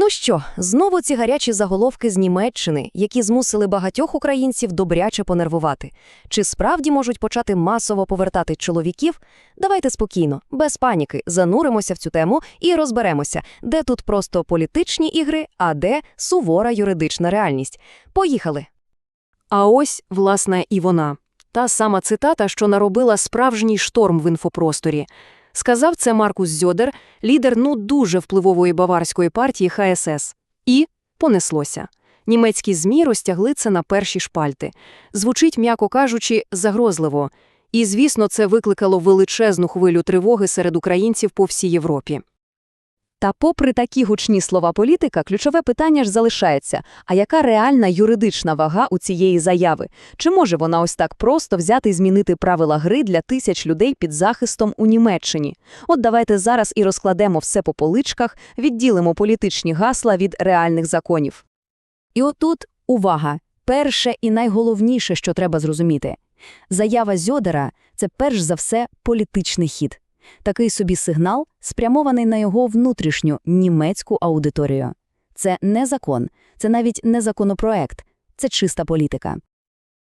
Ну що, знову ці гарячі заголовки з Німеччини, які змусили багатьох українців добряче понервувати. Чи справді можуть почати масово повертати чоловіків? Давайте спокійно, без паніки, зануримося в цю тему і розберемося, де тут просто політичні ігри, а де сувора юридична реальність. Поїхали! А ось, власне, і вона. Та сама цитата, що наробила справжній шторм в інфопросторі. Сказав це Маркус Зьодер, лідер ну дуже впливової баварської партії ХСС. І понеслося. Німецькі ЗМІ розтягли це на перші шпальти. Звучить, м'яко кажучи, загрозливо. І, звісно, це викликало величезну хвилю тривоги серед українців по всій Європі. Та попри такі гучні слова політика, ключове питання ж залишається, а яка реальна юридична вага у цієї заяви? Чи може вона ось так просто взяти і змінити правила гри для тисяч людей під захистом у Німеччині? От давайте зараз і розкладемо все по поличках, відділимо політичні гасла від реальних законів. І отут увага! Перше і найголовніше, що треба зрозуміти. Заява Зьодера – це перш за все політичний хід. Такий собі сигнал спрямований на його внутрішню німецьку аудиторію. Це не закон, це навіть не законопроект, це чиста політика.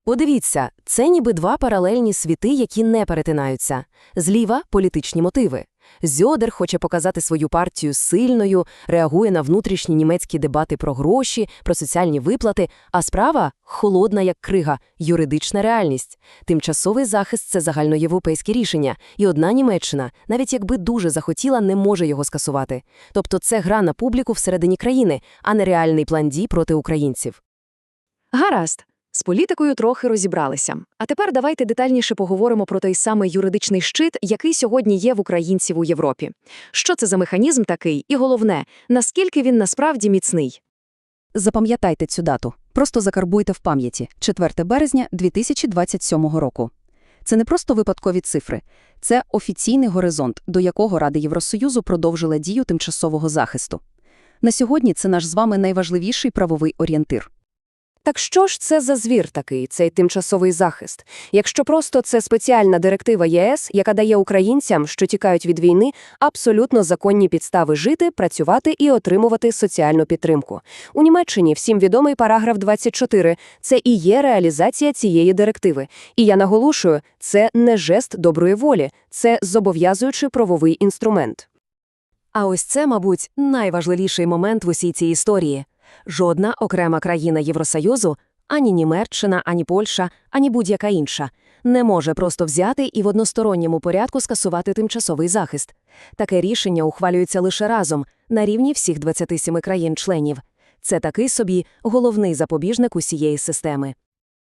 Подивіться, це ніби два паралельні світи, які не перетинаються. Зліва – політичні мотиви. Зьодер хоче показати свою партію сильною, реагує на внутрішні німецькі дебати про гроші, про соціальні виплати, а справа – холодна як крига, юридична реальність. Тимчасовий захист – це загальноєвропейське рішення, і одна Німеччина, навіть якби дуже захотіла, не може його скасувати. Тобто це гра на публіку всередині країни, а не реальний план дій проти українців. Гаразд. З політикою трохи розібралися. А тепер давайте детальніше поговоримо про той самий юридичний щит, який сьогодні є в українців у Європі. Що це за механізм такий? І головне, наскільки він насправді міцний? Запам'ятайте цю дату. Просто закарбуйте в пам'яті. 4 березня 2027 року. Це не просто випадкові цифри. Це офіційний горизонт, до якого Рада Євросоюзу продовжила дію тимчасового захисту. На сьогодні це наш з вами найважливіший правовий орієнтир. Так що ж це за звір такий, цей тимчасовий захист? Якщо просто це спеціальна директива ЄС, яка дає українцям, що тікають від війни, абсолютно законні підстави жити, працювати і отримувати соціальну підтримку. У Німеччині всім відомий параграф 24 – це і є реалізація цієї директиви. І я наголошую, це не жест доброї волі, це зобов'язуючий правовий інструмент. А ось це, мабуть, найважливіший момент в усій цій історії. Жодна окрема країна Євросоюзу, ані Німеччина, ані Польща, ані будь-яка інша, не може просто взяти і в односторонньому порядку скасувати тимчасовий захист. Таке рішення ухвалюється лише разом, на рівні всіх 27 країн-членів. Це такий собі головний запобіжник усієї системи.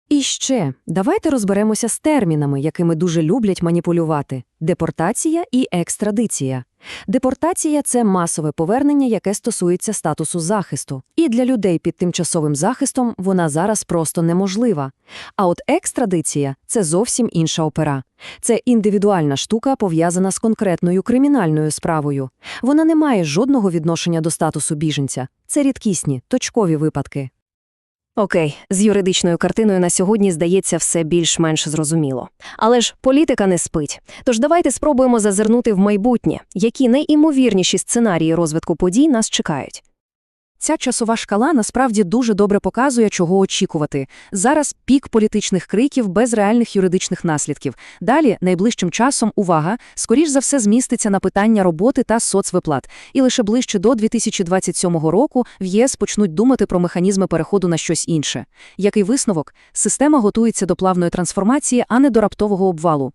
І ще давайте розберемося з термінами, якими дуже люблять маніпулювати – депортація і екстрадиція. Депортація – це масове повернення, яке стосується статусу захисту. І для людей під тимчасовим захистом вона зараз просто неможлива. А от екстрадиція – це зовсім інша опера. Це індивідуальна штука, пов'язана з конкретною кримінальною справою. Вона не має жодного відношення до статусу біженця. Це рідкісні, точкові випадки. Окей, з юридичною картиною на сьогодні здається все більш-менш зрозуміло. Але ж політика не спить. Тож давайте спробуємо зазирнути в майбутнє, які найімовірніші сценарії розвитку подій нас чекають. Ця часова шкала насправді дуже добре показує, чого очікувати. Зараз пік політичних криків без реальних юридичних наслідків. Далі, найближчим часом, увага, скоріш за все зміститься на питання роботи та соцвиплат. І лише ближче до 2027 року в ЄС почнуть думати про механізми переходу на щось інше. Який висновок? Система готується до плавної трансформації, а не до раптового обвалу.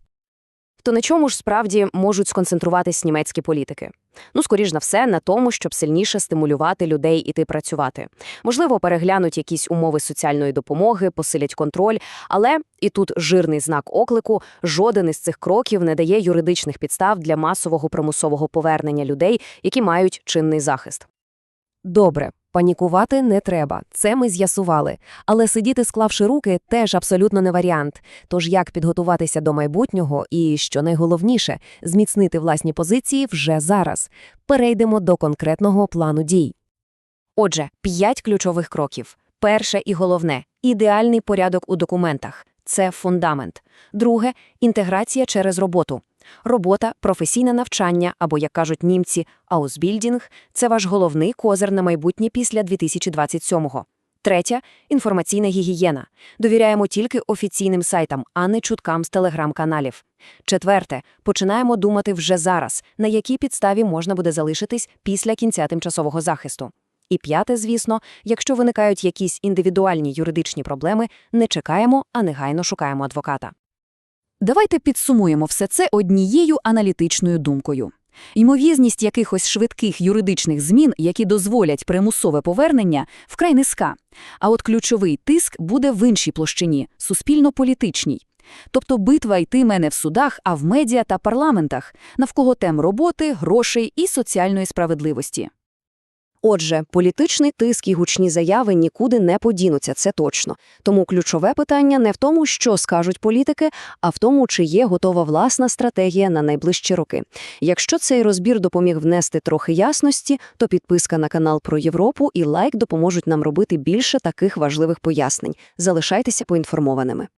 То на чому ж справді можуть сконцентруватись німецькі політики? Ну, скоріш на все, на тому, щоб сильніше стимулювати людей іти працювати. Можливо, переглянуть якісь умови соціальної допомоги, посилять контроль, але і тут жирний знак оклику, жоден із цих кроків не дає юридичних підстав для масового примусового повернення людей, які мають чинний захист. Добре, панікувати не треба, це ми з'ясували. Але сидіти, склавши руки, теж абсолютно не варіант. Тож як підготуватися до майбутнього і, що найголовніше, зміцнити власні позиції вже зараз. Перейдемо до конкретного плану дій. Отже, п'ять ключових кроків. Перше і головне ідеальний порядок у документах це фундамент. Друге інтеграція через роботу. Робота, професійне навчання або, як кажуть німці, аусбільдінг – це ваш головний козир на майбутнє після 2027-го. Третє – інформаційна гігієна. Довіряємо тільки офіційним сайтам, а не чуткам з телеграм-каналів. Четверте – починаємо думати вже зараз, на якій підставі можна буде залишитись після кінця тимчасового захисту. І п'яте, звісно, якщо виникають якісь індивідуальні юридичні проблеми, не чекаємо, а негайно шукаємо адвоката. Давайте підсумуємо все це однією аналітичною думкою. Ймовірність якихось швидких юридичних змін, які дозволять примусове повернення, вкрай низька. А от ключовий тиск буде в іншій площині – суспільно-політичній. Тобто битва йтиме не в судах, а в медіа та парламентах, навколо тем роботи, грошей і соціальної справедливості. Отже, політичний тиск і гучні заяви нікуди не подінуться, це точно. Тому ключове питання не в тому, що скажуть політики, а в тому, чи є готова власна стратегія на найближчі роки. Якщо цей розбір допоміг внести трохи ясності, то підписка на канал про Європу і лайк допоможуть нам робити більше таких важливих пояснень. Залишайтеся поінформованими.